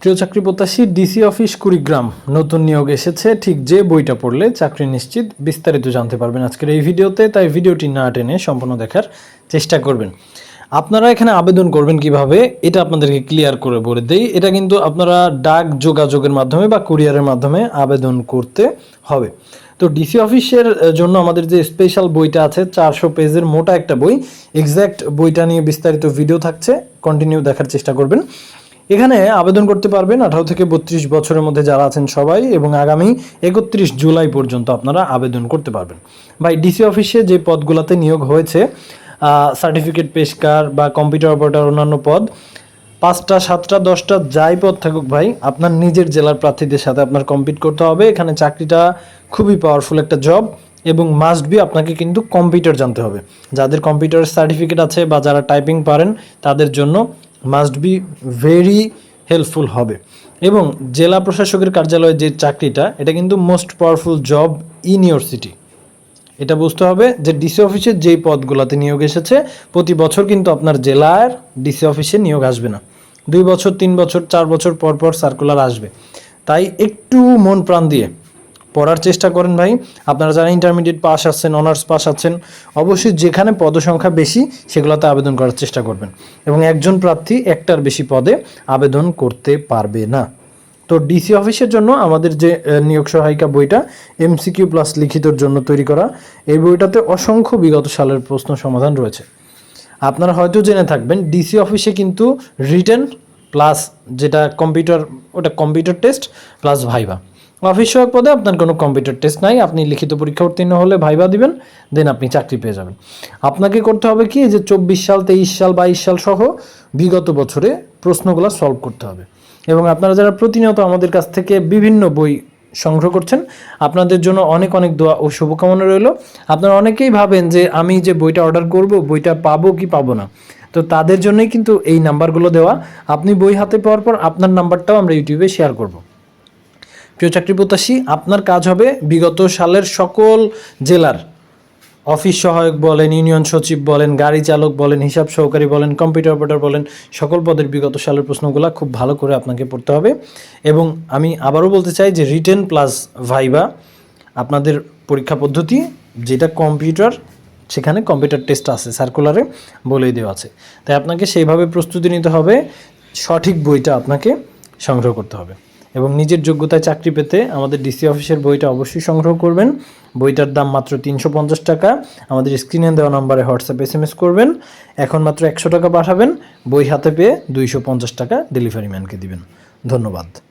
প্রিয় চাকরি প্রত্যাশী, ডিসি অফিস কুড়িগ্রাম। নতুন নিয়োগ এসেছে, ঠিক যে বইটা পড়লে চাকরি নিশ্চিত, বিস্তারিত জানতে পারবেন আজকের এই ভিডিওতে, তাই ভিডিওটি না টেনে সম্পূর্ণ দেখার চেষ্টা করবেন। আপনারা এখানে আবেদন করবেন কীভাবে, এটা আপনাদেরকে ক্লিয়ার করে বলে দেই। এটা কিন্তু আপনারা ডাক যোগাযোগের মাধ্যমে বা কুরিয়ারের মাধ্যমে আবেদন করতে হবে। তো ডিসি অফিসের জন্য আমাদের যে স্পেশাল বইটা আছে, চারশো পেজের মোটা একটা বই এক্স্যাক্ট বইটা নিয়ে বিস্তারিত ভিডিও থাকছে, কন্টিনিউ দেখার চেষ্টা করবেন। এখানে আবেদন করতে পারবেন আঠারো থেকে বত্রিশ বছরের মধ্যে যারা আছেন সবাই এবং আগামী একত্রিশ জুলাই পর্যন্ত আপনারা আবেদন করতে পারবেন। ভাই ডিসি অফিসে যে পদগুলোতে নিয়োগ হয়েছে সার্টিফিকেট পেশকার বা কম্পিউটার অপারেটর অন্যান্য পদ, পাঁচটা, সাতটা, দশটা, যাই পদ থাকুক ভাই, আপনার নিজের জেলার প্রার্থীদের সাথে আপনার কম্পিট করতে হবে। এখানে চাকরিটা খুবই পাওয়ারফুল একটা জব এবং মাস্ট বি আপনাকে কিন্তু কম্পিউটার জানতে হবে। যাদের কম্পিউটারের সার্টিফিকেট আছে বা যারা টাইপিং পারেন, তাদের জন্য মাস্ট বি ভেরি হেল্পফুল হবে। এবং জেলা প্রশাসকের কার্যালয়ে যে চাকরিটা, এটা কিন্তু most powerful job in your city এটা বুঝতে হবে যে ডিসি অফিসের যেই পদগুলোতে নিয়োগ এসেছে, প্রতি বছর কিন্তু আপনার জেলার ডিসি অফিসে নিয়োগ আসবে না। দুই বছর, তিন বছর, চার বছর পর পর সার্কুলার আসবে। তাই একটু মন প্রাণ দিয়ে পড়ার চেষ্টা করেন ভাই। আপনারা যারা ইন্টারমিডিয়েট পাস আছেন অনার্স পাস আছেন, অবশ্যই যেখানে পদসংখ্যা বেশি, সেগুলোতে আবেদন করার চেষ্টা করবেন। এবং একজন প্রার্থী একটার বেশি পদে আবেদন করতে পারবে না। তো ডিসি অফিসের জন্য আমাদের যে নিয়োগ সহায়িকা বইটা এমসিকিউ প্লাস লিখিতর জন্য তৈরি করা, এই বইটাতে অসংখ্য বিগত সালের প্রশ্ন সমাধান রয়েছে। আপনারা হয়তো জেনে থাকবেন ডিসি অফিসে কিন্তু রিটেন প্লাস যেটা কম্পিউটার ওটা computer test plus viva office সহায়ক পদে আপনার কোনো কম্পিউটার টেস্ট নাই, আপনি লিখিত পরীক্ষা উত্তীর্ণ হলে ভাইবা দিবেন দেন আপনি চাকরি পেয়ে যাবেন। আপনাকে করতে হবে কি যে চব্বিশ সাল, তেইশ সাল, বাইশ সাল সহ বিগত বছরে প্রশ্নগুলো সলভ করতে হবে। এবং আপনারা যারা প্রতিনিয়ত আমাদের কাছ থেকে বিভিন্ন বই সংগ্রহ করছেন, আপনাদের জন্য অনেক অনেক দোয়া ও শুভকামনা রইল। আপনারা অনেকেই ভাবেন যে আমি যে বইটা অর্ডার করব, বইটা পাবো কি পাবো না। তো তাদের জন্যই কিন্তু এই নাম্বারগুলো দেওয়া। আপনি বই হাতে পাওয়ার পর আপনার নাম্বারটাও আমরা ইউটিউবে শেয়ার করব। প্রিয় চাকরি প্রত্যাশী, আপনার কাজ হবে বিগত সালের সকল জেলার অফিস সহায়ক বলেন, ইউনিয়ন সচিব বলেন, গাড়ি চালক বলেন, হিসাব সহকারী বলেন, কম্পিউটার অপারেটর বলেন, সকল পদের বিগত সালের প্রশ্নগুলো খুব ভালো করে আপনাকে পড়তে হবে। এবং আমি আবারও বলতে চাই যে রিটেন প্লাস ভাইবা আপনাদের পরীক্ষা পদ্ধতি, যেটা কম্পিউটার, সেখানে কম্পিউটার টেস্ট আছে, সার্কুলারে বলেই দেওয়া আছে। তাই আপনাকে সেইভাবে প্রস্তুতি নিতে হবে, সঠিক বইটা আপনাকে সংগ্রহ করতে হবে। এবং নিজের যোগ্যতায় চাকরি পেতে আমাদের ডিসি অফিসের বইটা অবশ্যই সংগ্রহ করবেন। বইটার দাম মাত্র তিনশো পঞ্চাশ টাকা। আমাদের স্ক্রিনে দেওয়া নম্বরে হোয়াটসঅ্যাপ এস এম এস করবেন। এখন মাত্র একশো টাকা পাঠাবেন। বই হাতে পেয়ে দুইশো পঞ্চাশ টাকা ডেলিভারি ম্যানকে দিবেন। ধন্যবাদ।